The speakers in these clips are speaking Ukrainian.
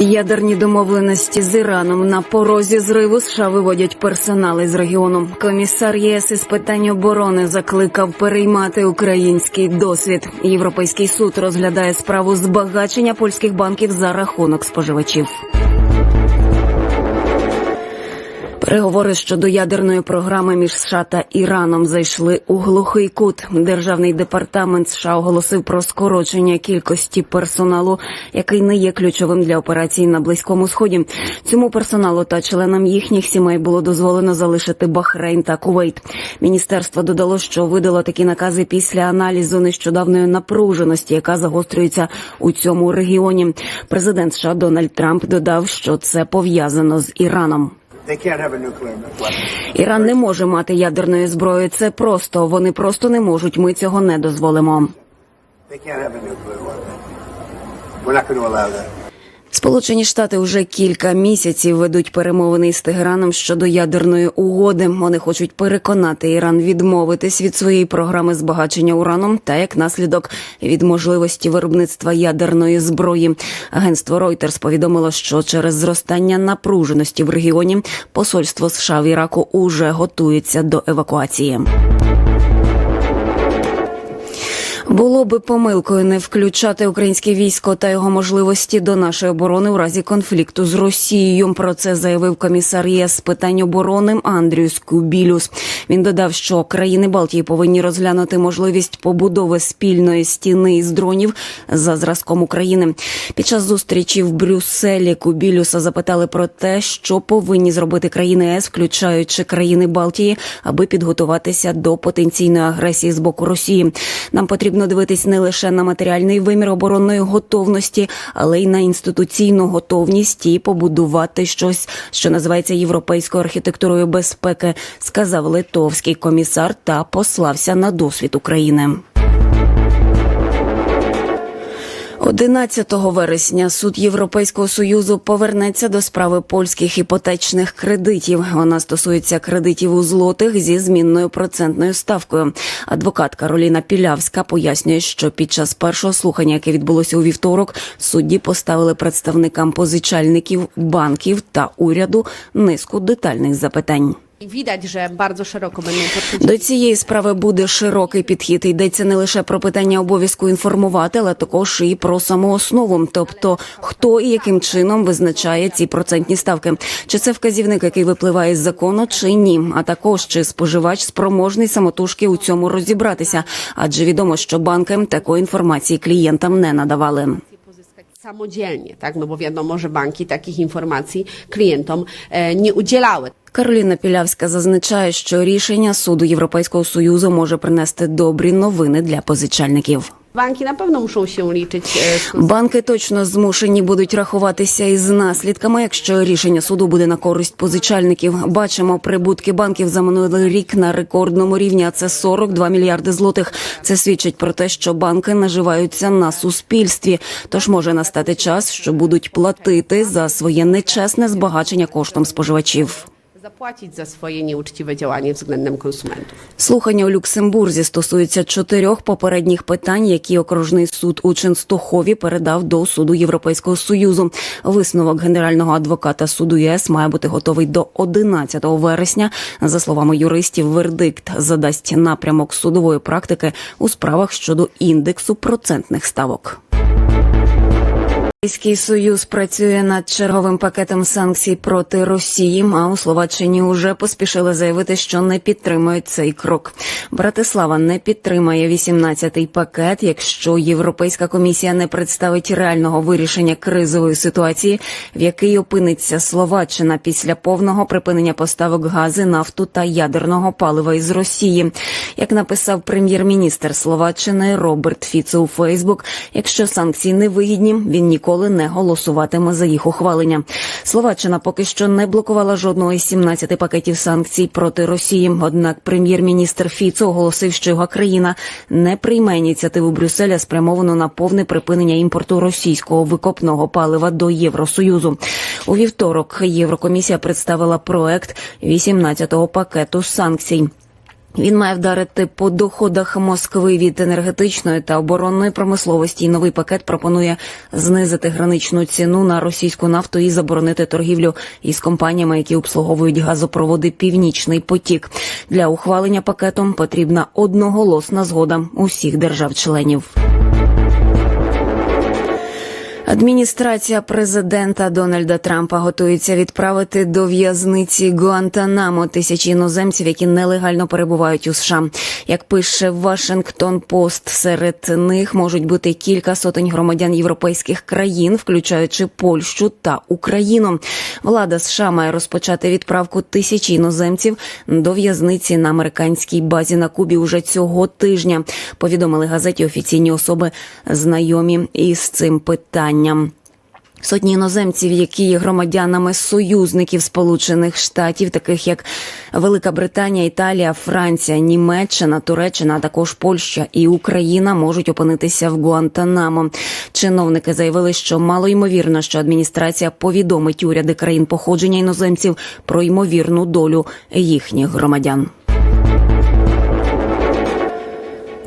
Ядерні домовленості з Іраном на порозі зриву США виводять персонали з регіону. Комісар ЄС із питань оборони закликав переймати український досвід. Європейський суд розглядає справу збагачення польських банків за рахунок споживачів. Переговори щодо ядерної програми між США та Іраном зайшли у глухий кут. Державний департамент США оголосив про скорочення кількості персоналу, який не є ключовим для операцій на близькому сході. Цьому персоналу та членам їхніх сімей було дозволено залишити Бахрейн та Кувейт. Міністерство додало, що видало такі накази після аналізу нещодавної напруженості, яка загострюється у цьому регіоні. Президент США Дональд Трамп додав, що це пов'язано з Іраном. Іран не може мати ядерної зброї. Це просто вони просто не можуть. Ми цього не дозволимо. They can't have a nuclear weapon. We're not going to allow that. Сполучені Штати вже кілька місяців ведуть перемовини із Тегераном щодо ядерної угоди. Вони хочуть переконати Іран відмовитись від своєї програми збагачення ураном та як наслідок від можливості виробництва ядерної зброї. Агентство Reuters повідомило, що через зростання напруженості в регіоні посольство США в Іраку уже готується до евакуації. Було би помилкою не включати українське військо та його можливості до нашої оборони у разі конфлікту з Росією. Про це заявив комісар ЄС з питань оборони Андрюс Кубілюс. Він додав, що країни Балтії повинні розглянути можливість побудови спільної стіни із дронів за зразком України. Під час зустрічі в Брюсселі Кубілюса запитали про те, що повинні зробити країни ЄС, включаючи країни Балтії, аби підготуватися до потенційної агресії з боку Росії. Нам потрібно дивитись не лише на матеріальний вимір оборонної готовності, але й на інституційну готовність і побудувати щось, що називається європейською архітектурою безпеки, сказав литовський комісар та послався на досвід України. 11 вересня суд Європейського союзу повернеться до справи польських іпотечних кредитів. Вона стосується кредитів у злотих зі змінною процентною ставкою. Адвокат Кароліна Пілявська пояснює, що під час першого слухання, яке відбулося у вівторок, судді поставили представникам позичальників, банків та уряду низку детальних запитань. Widać, że bardzo będą podchodzić. До цієї справи буде широкий підхід. Йдеться не лише про питання обов'язку інформувати, але також і про саму основу, тобто хто і яким чином визначає ці процентні ставки. Чи це вказівник, який випливає з закону, чи ні? А також чи споживач спроможний самотужки у цьому розібратися, адже відомо, що банки такої інформації клієнтам не надавали. Samodzielnie, tak? No bo wiadomo, że banki takich informacji klientom e, nie udzielały. Кароліна Пілявська зазначає, що рішення суду Європейського союзу може принести добрі новини для позичальників. Na pewno muszą się liczyć e, Банки точно змушені будуть рахуватися із наслідками, якщо рішення суду буде на користь позичальників. Бачимо прибутки банків за минулий рік на рекордному рівні. а Це 42 мільярди злотих. Це свідчить про те, що банки наживаються на суспільстві. Тож може настати час, що будуть платити за своє нечесне збагачення коштом споживачів. Zapłacić za swoje nieuczciwe działanie względem konsumentów. Слухання у Люксембурзі стосуються чотирьох попередніх питань, які окружний суд у Ченстохові передав до суду Європейського союзу. Висновок генерального адвоката суду ЄС має бути готовий до 11 вересня. За словами юристів, вердикт задасть напрямок судової практики у справах щодо індексу процентних ставок. Європейський союз працює над черговим пакетом санкцій проти Росії. А у Словаччині уже поспішили заявити, що не підтримують цей крок. Братислава не підтримає 18-й пакет, якщо Європейська комісія не представить реального вирішення кризової ситуації, в якій опиниться Словаччина після повного припинення поставок гази, нафту та ядерного палива із Росії. Як написав прем'єр-міністр Словаччини Роберт Фіцо у Фейсбук, якщо санкції не вигідні, він ніколи не голосуватиме за їх ухвалення. Словаччина поки що не блокувала жодного із 17 пакетів санкцій проти Росії. Однак прем'єр-міністр Фіцо оголосив, що його країна не прийме ініціативу Брюсселя, спрямовану на повне припинення імпорту російського викопного палива до Євросоюзу. У вівторок Єврокомісія представила проект 18-го пакету санкцій. Він має вдарити по доходах Москви від енергетичної та оборонної промисловості. І новий пакет пропонує знизити граничну ціну на російську нафту і заборонити торгівлю із компаніями, які обслуговують газопроводи Північний потік. Для ухвалення пакетом потрібна одноголосна згода усіх держав-членів. Адміністрація президента Дональда Трампа готується відправити до в'язниці Гуантанамо тисячі іноземців, які нелегально перебувають у США. Як пише Вашингтон Пост, серед них можуть бути кілька сотень громадян європейських країн, включаючи Польщу та Україну. Влада США має розпочати відправку тисячі іноземців до в'язниці на американській базі на Кубі уже цього тижня. Повідомили газеті офіційні особи, знайомі із цим питанням. Сотні іноземців, які є громадянами союзників Сполучених Штатів, таких як Велика Британія, Італія, Франція, Німеччина, Туреччина, а також Польща і Україна, можуть опинитися в Гуантанамо. Чиновники заявили, що мало ймовірно, що адміністрація повідомить уряди країн походження іноземців про ймовірну долю їхніх громадян.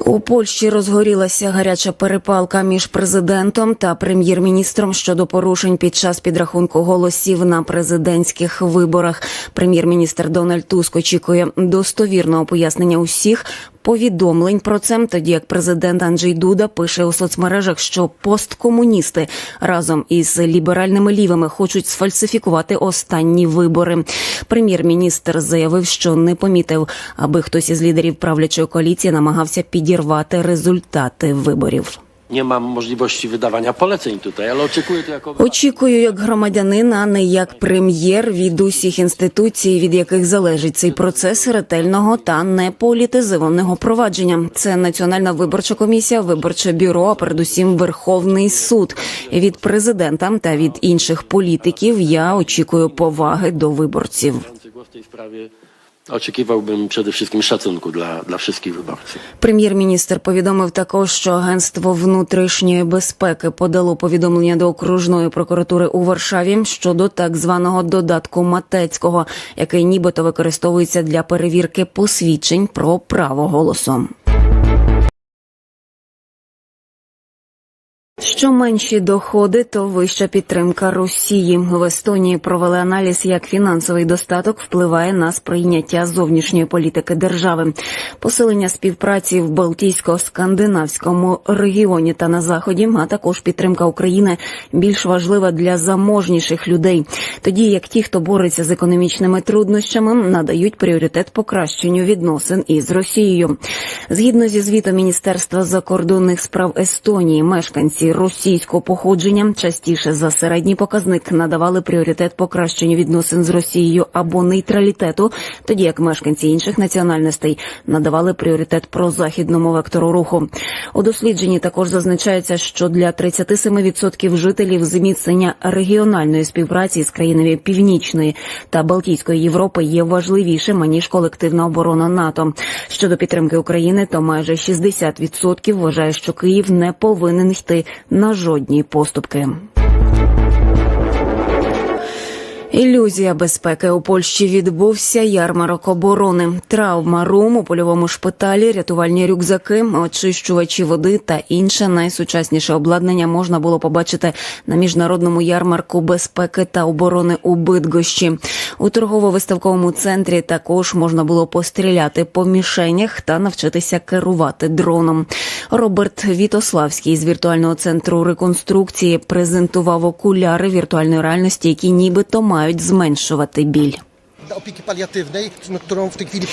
У Польщі розгорілася гаряча перепалка між президентом та прем'єр-міністром щодо порушень під час підрахунку голосів на президентських виборах. Прем'єр-міністр Дональд Туск очікує достовірного пояснення усіх повідомлень про це, тоді як президент Анджей Дуда пише у соцмережах, що посткомуністи разом із ліберальними лівими хочуть сфальсифікувати останні вибори. Прем'єр-міністр заявив, що не помітив, аби хтось із лідерів правлячої коаліції намагався підірвати результати виборів. Nie mam możliwości wydawania poleceń tutaj, ale oczekuję to jako Очікую як громадянин, а не як прем'єр від усіх інституцій, від яких залежить цей процес ретельного та неполітизованого провадження. Це Національна виборча комісія, виборче бюро, а передусім Верховний суд. Від президента та від інших політиків я очікую поваги до виборців. W перед всім шацунку для для всіх wyborców. Прем'єр-міністр повідомив також, що агентство внутрішньої безпеки подало повідомлення до окружної прокуратури у Варшаві щодо так званого додатку Матецького, який нібито використовується для перевірки посвідчень про право голосу. Що менші доходи, то вища підтримка Росії. В Естонії провели аналіз, як фінансовий достаток впливає на сприйняття зовнішньої політики держави. Посилення співпраці в Балтійсько-скандинавському регіоні та на заході, а також підтримка України більш важлива для заможніших людей. Тоді як ті, хто бореться з економічними труднощами, надають пріоритет покращенню відносин із Росією. Згідно зі звітом Міністерства закордонних справ Естонії, мешканці російського походження частіше за середній показник надавали пріоритет покращенню відносин з Росією або нейтралітету, тоді як мешканці інших національностей надавали пріоритет прозахідному вектору руху. У дослідженні також зазначається, що для 37% жителів зміцнення регіональної співпраці з країнами Північної та Балтійської Європи є важливішим аніж колективна оборона НАТО. Щодо підтримки України, то майже 60% вважає, що Київ не повинен йти на жодні поступки. Ілюзія безпеки у Польщі відбувся ярмарок оборони. Травма рум у польовому шпиталі, рятувальні рюкзаки, очищувачі води та інше найсучасніше обладнання можна було побачити на міжнародному ярмарку безпеки та оборони у Бидгощі. У торгово-виставковому центрі також можна було постріляти по мішенях та навчитися керувати дроном. Роберт Вітославський з віртуального центру реконструкції презентував окуляри віртуальної реальності, які нібито мають зменшувати біль. Opieki paliatywnej, nad którą w tej chwili.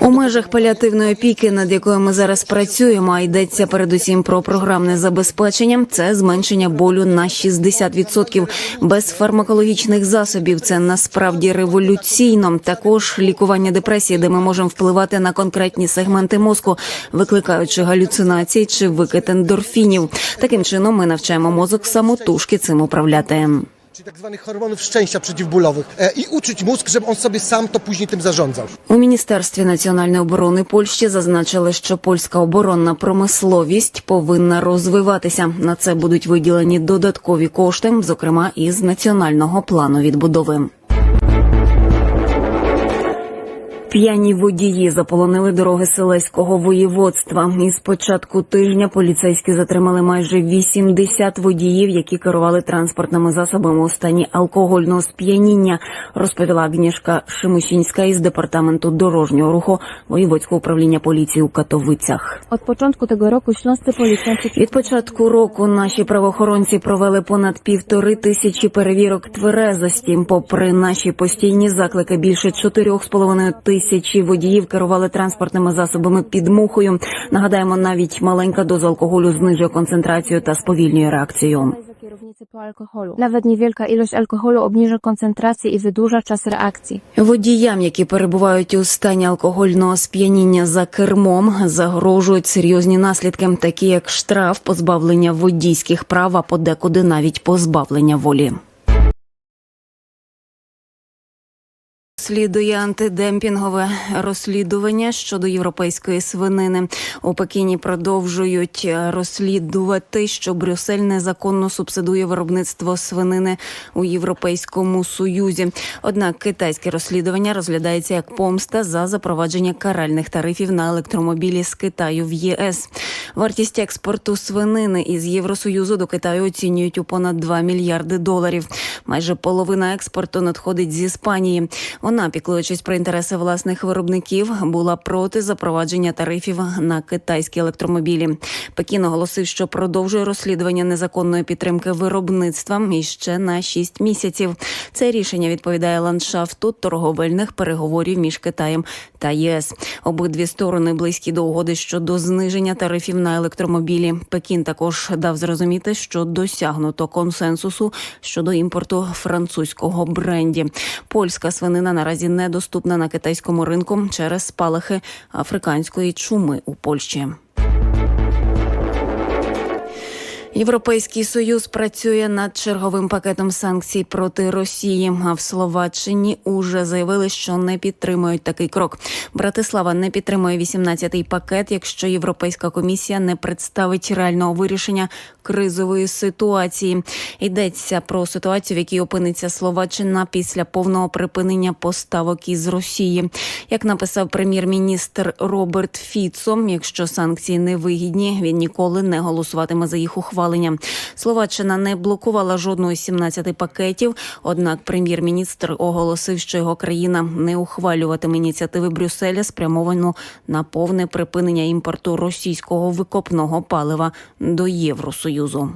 У межах паліативної опіки, над якою ми зараз працюємо, а йдеться передусім про програмне забезпечення. Це зменшення болю на 60%. без фармакологічних засобів. Це насправді революційно. Також лікування депресії, де ми можемо впливати на конкретні сегменти мозку, викликаючи галюцинації чи викид ендорфінів. Таким чином ми навчаємо мозок самотужки цим управляти. Czyli tak zwanych hormonów szczęścia przeciwbólowych e, i uczyć mózg, żeby on sobie sam to później tym zarządzał. У міністерстві національної оборони Польщі зазначили, що польська оборонна промисловість повинна розвиватися. На це будуть виділені додаткові кошти, зокрема із національного плану відбудови. П'яні водії заполонили дороги Селеського воєводства. Із початку тижня поліцейські затримали майже 80 водіїв, які керували транспортними засобами у стані алкогольного сп'яніння, розповіла Агнішка Шимушінська із департаменту дорожнього руху воєводського управління поліції у Катовицях. Od początku tego roku śląscy policjanci Від початку року наші правоохоронці провели понад півтори тисячі перевірок тверезості. Попри наші постійні заклики, більше чотирьох з половиною тисячі водіїв керували транспортними засобами під мухою. Нагадаємо, навіть маленька доза алкоголю знижує концентрацію та сповільнює реакцію. Nawet niewielka ilość alkoholu obniży koncentrację i wydłuża czas reakcji. Водіям, які перебувають у стані алкогольного сп'яніння за кермом, загрожують серйозні наслідки, такі як штраф, позбавлення водійських прав, а подекуди навіть позбавлення волі. Слідує антидемпінгове розслідування щодо європейської свинини. У Пекіні продовжують е, розслідувати, що Брюссель незаконно субсидує виробництво свинини у Європейському Союзі. Однак китайське розслідування розглядається як помста за запровадження каральних тарифів на електромобілі з Китаю в ЄС. Вартість експорту свинини із Євросоюзу до Китаю оцінюють у понад 2 мільярди доларів. Майже половина експорту надходить з Іспанії. Вона, піклуючись про інтереси власних виробників, була проти запровадження тарифів на китайські електромобілі. Пекін оголосив, що продовжує розслідування незаконної підтримки виробництва і ще на 6 місяців. Це рішення відповідає ландшафту торговельних переговорів між Китаєм та ЄС. Обидві сторони близькі до угоди щодо зниження тарифів на електромобілі. Пекін також дав зрозуміти, що досягнуто консенсусу щодо імпорту французького бренді. Польська свинина наразі недоступна на китайському ринку через спалахи африканської чуми у Польщі. Європейський союз працює над черговим пакетом санкцій проти Росії. А в Словаччині уже заявили, що не підтримують такий крок. Братислава не підтримує 18-й пакет, якщо Європейська комісія не представить реального вирішення кризової ситуації. Йдеться про ситуацію, в якій опиниться Словаччина після повного припинення поставок із Росії. Як написав прем'єр-міністр Роберт Фіцо, якщо санкції не вигідні, він ніколи не голосуватиме за їх ухвалення. Словаччина не блокувала жодного з 17 пакетів. Однак прем'єр-міністр оголосив, що його країна не ухвалюватиме ініціативи Брюсселя, спрямовану на повне припинення імпорту російського викопного палива до Євросоюзу.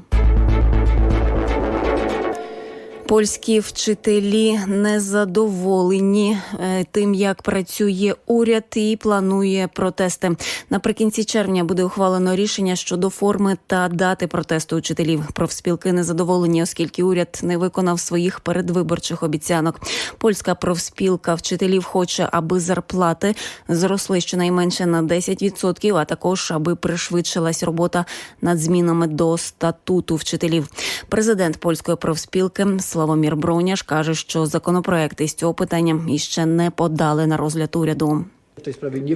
Польські вчителі незадоволені е, тим, як працює уряд і планує протести. Наприкінці червня буде ухвалено рішення щодо форми та дати протесту учителів. Профспілки незадоволені, оскільки уряд не виконав своїх передвиборчих обіцянок. Польська профспілка вчителів хоче, аби зарплати зросли щонайменше на 10%, а також аби пришвидшилась робота над змінами до статуту вчителів. Президент польської профспілки Славомір Броняш каже, що законопроекти з цього питання іще не подали на розгляд уряду.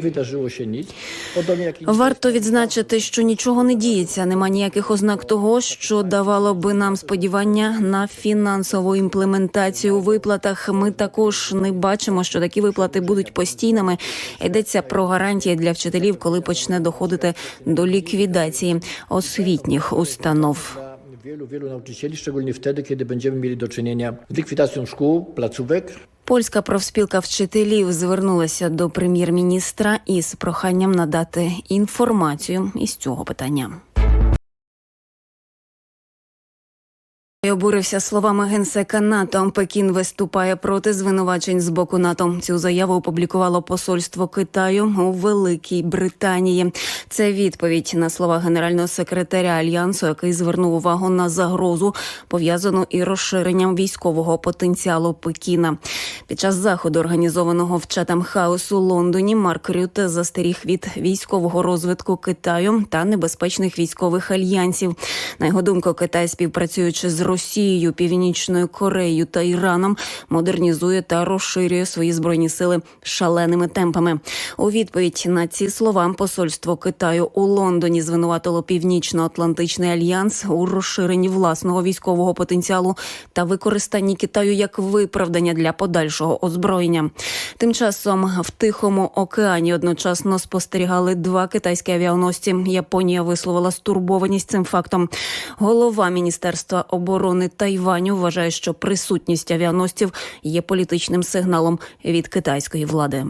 Wydarzyło się nic. Podobnie jak i Варто відзначити, що нічого не діється. Нема ніяких ознак того, що давало би нам сподівання на фінансову імплементацію у виплатах. Ми також не бачимо, що такі виплати будуть постійними. Йдеться про гарантії для вчителів, коли почне доходити до ліквідації освітніх установ. Wielu, wielu nauczycieli, szczególnie wtedy, kiedy będziemy mieli do czynienia z likwidacją szkół, placówek, Польська профспілка вчителів звернулася до прем'єр-міністра із проханням надати інформацію із цього питання. І Обурився словами генсека НАТО. Пекін виступає проти звинувачень з боку НАТО. Цю заяву опублікувало посольство Китаю у Великій Британії. Це відповідь на слова генерального секретаря альянсу, який звернув увагу на загрозу, пов'язану і розширенням військового потенціалу Пекіна. Під час заходу, організованого в Чатам Хаус у Лондоні, Марк Рюте застеріг від військового розвитку Китаю та небезпечних військових альянсів. На його думку, Китай, співпрацюючи з Росією, Північною Кореєю та Іраном, модернізує та розширює свої збройні сили шаленими темпами. У відповідь на ці слова посольство Китаю у Лондоні звинуватило Північно-Атлантичний альянс у розширенні власного військового потенціалу та використанні Китаю як виправдання для подальшого озброєння. Тим часом в Тихому океані одночасно спостерігали два китайські авіаносці. Японія висловила стурбованість цим фактом. Голова міністерства оборони Тайваню вважає, що присутність авіаносців є політичним сигналом від китайської влади.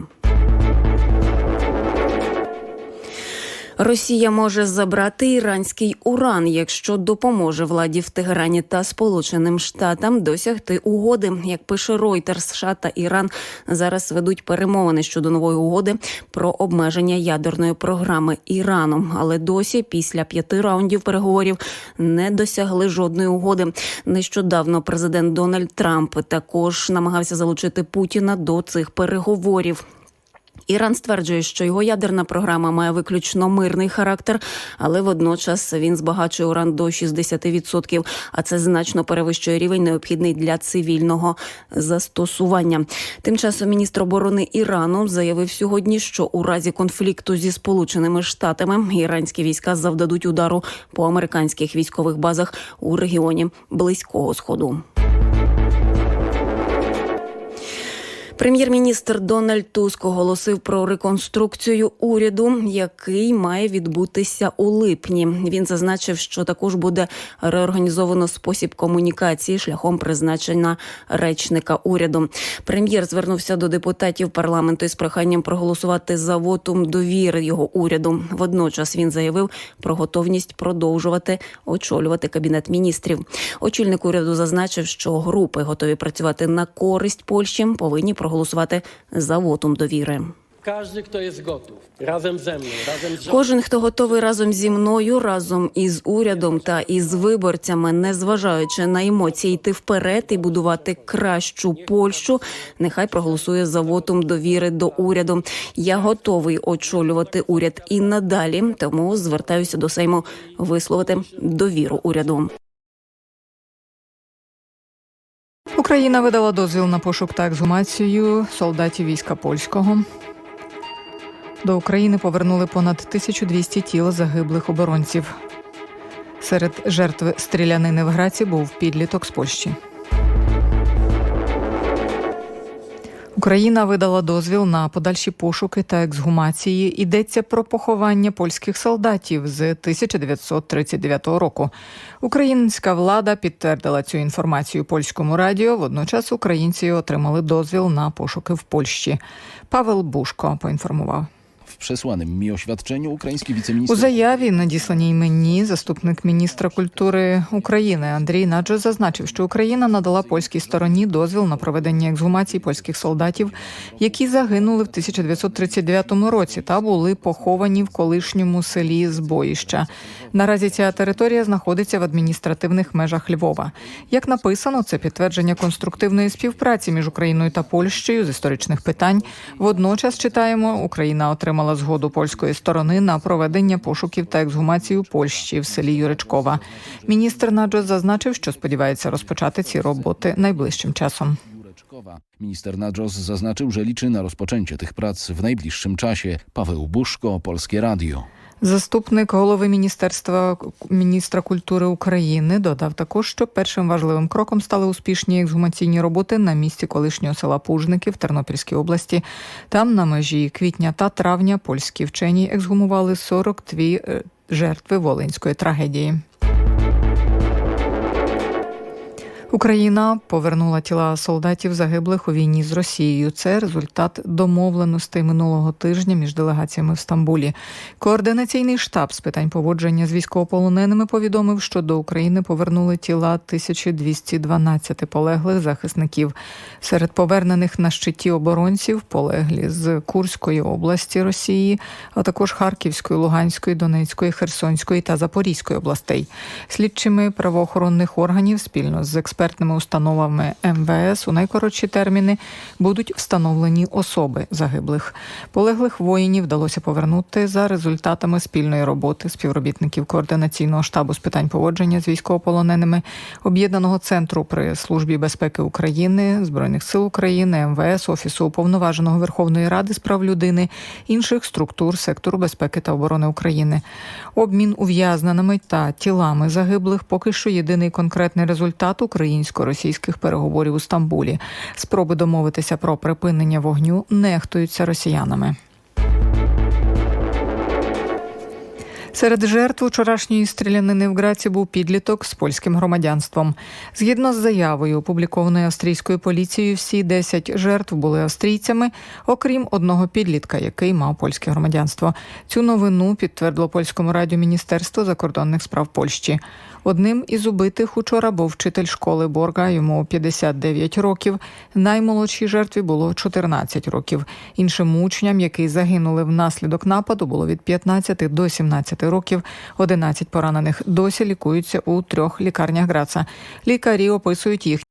Росія може забрати іранський уран, якщо допоможе владі в Тегерані та Сполученим Штатам досягти угоди. Як пише Reuters, США та Іран зараз ведуть перемовини щодо нової угоди про обмеження ядерної програми Ірану. Але досі, після п'яти раундів переговорів, не досягли жодної угоди. Нещодавно президент Дональд Трамп також намагався залучити Путіна до цих переговорів. Іран стверджує, що його ядерна програма має виключно мирний характер, але водночас він збагачує уран до 60%, а це значно перевищує рівень необхідний для цивільного застосування. Тим часом міністр оборони Ірану заявив сьогодні, що у разі конфлікту зі сполученими штатами іранські війська завдадуть удару по американських військових базах у регіоні Близького Сходу. Прем'єр-міністр Дональд Туск оголосив про реконструкцію уряду, який має відбутися у липні. Він зазначив, що також буде реорганізовано спосіб комунікації шляхом призначення речника уряду. Прем'єр звернувся до депутатів парламенту із проханням проголосувати за вотум довіри його уряду. Водночас він заявив про готовність продовжувати очолювати кабінет міністрів. Очільник уряду зазначив, що групи готові працювати на користь Польщі, повинні проголосувати за вотум довіри. Kto jest gotów, razem ze mną, razem z rządem, Кожен, хто готовий разом зі мною, разом із урядом та із виборцями, незважаючи на емоції, йти вперед і будувати кращу Польщу, нехай проголосує за вотум довіри до уряду. Я готовий очолювати уряд і надалі, тому звертаюся до Сейму висловити довіру уряду. Україна видала дозвіл на пошук та ексгумацію солдатів війська польського. До України повернули понад 1200 тіл загиблих оборонців. Серед жертв стрілянини в Граці був підліток з Польщі. Україна видала дозвіл на подальші пошуки та ексгумації. Йдеться про поховання польських солдатів з 1939 року. Українська влада підтвердила цю інформацію польському радіо. Водночас українці отримали дозвіл на пошуки в Польщі. Павел Бушко поінформував. W przesłanym mi oświadczeniu ukraiński У wiceminister заяві, надісланій мені, заступник міністра культури України Андрій Наджо зазначив, що Україна надала польській стороні дозвіл на проведення ексгумації польських солдатів, які загинули в 1939 році та були поховані в колишньому селі Збоїща. Наразі ця територія знаходиться в адміністративних межах Львова. Як написано, це підтвердження конструктивної співпраці між Україною та Польщею з історичних питань. Водночас читаємо, Україна отримала згоду польської сторони на проведення пошуків та ексгумацію Польщі в селі Юричкова. Міністр Наджо зазначив, що сподівається розпочати ці роботи найближчим часом. Jureczkowa. Minister Nadżos zaznaczył, że liczy na rozpoczęcie tych prac w najbliższym czasie. Paweł Buszko, Polskie Radio. Заступник голови міністерства міністра культури України додав також, що першим важливим кроком стали успішні ексгумаційні роботи на місці колишнього села Пужники в Тернопільській області. Там на межі квітня та травня польські вчені ексгумували 42 е, жертви волинської трагедії. Україна повернула тіла солдатів загиблих у війні з Росією. Це результат домовленостей минулого тижня між делегаціями в Стамбулі. Координаційний штаб з питань поводження з військовополоненими повідомив, що до України повернули тіла 1212 полеглих захисників. Серед повернених на щиті оборонців полеглі з Курської області Росії, а також Харківської, Луганської, Донецької, Херсонської та Запорізької областей. Слідчими правоохоронних органів спільно з експертними установами МВС у найкоротші терміни будуть встановлені особи загиблих. Полеглих воїнів вдалося повернути за результатами спільної роботи співробітників координаційного штабу з питань поводження з військовополоненими, об'єднаного центру при службі безпеки України, збройних сил України, МВС, офісу уповноваженого Верховної Ради з прав людини, інших структур сектору безпеки та оборони України. Обмін ув'язненими та тілами загиблих поки що єдиний конкретний результат України. Українсько-російських переговорів у Стамбулі. Спроби домовитися про припинення вогню нехтуються росіянами. Серед жертв вчорашньої стрілянини в Граці був підліток з польським громадянством. Згідно з заявою, опублікованою австрійською поліцією, всі 10 жертв були австрійцями, окрім одного підлітка, який мав польське громадянство. Цю новину підтвердило польському радіо Міністерство закордонних справ Польщі. Одним із убитих учора був вчитель школи Борга, йому 59 років. Наймолодшій жертві було 14 років. Іншим учням, які загинули внаслідок нападу, було від 15 до 17 років. 11 поранених досі лікуються у трьох лікарнях Граца. Лікарі описують їх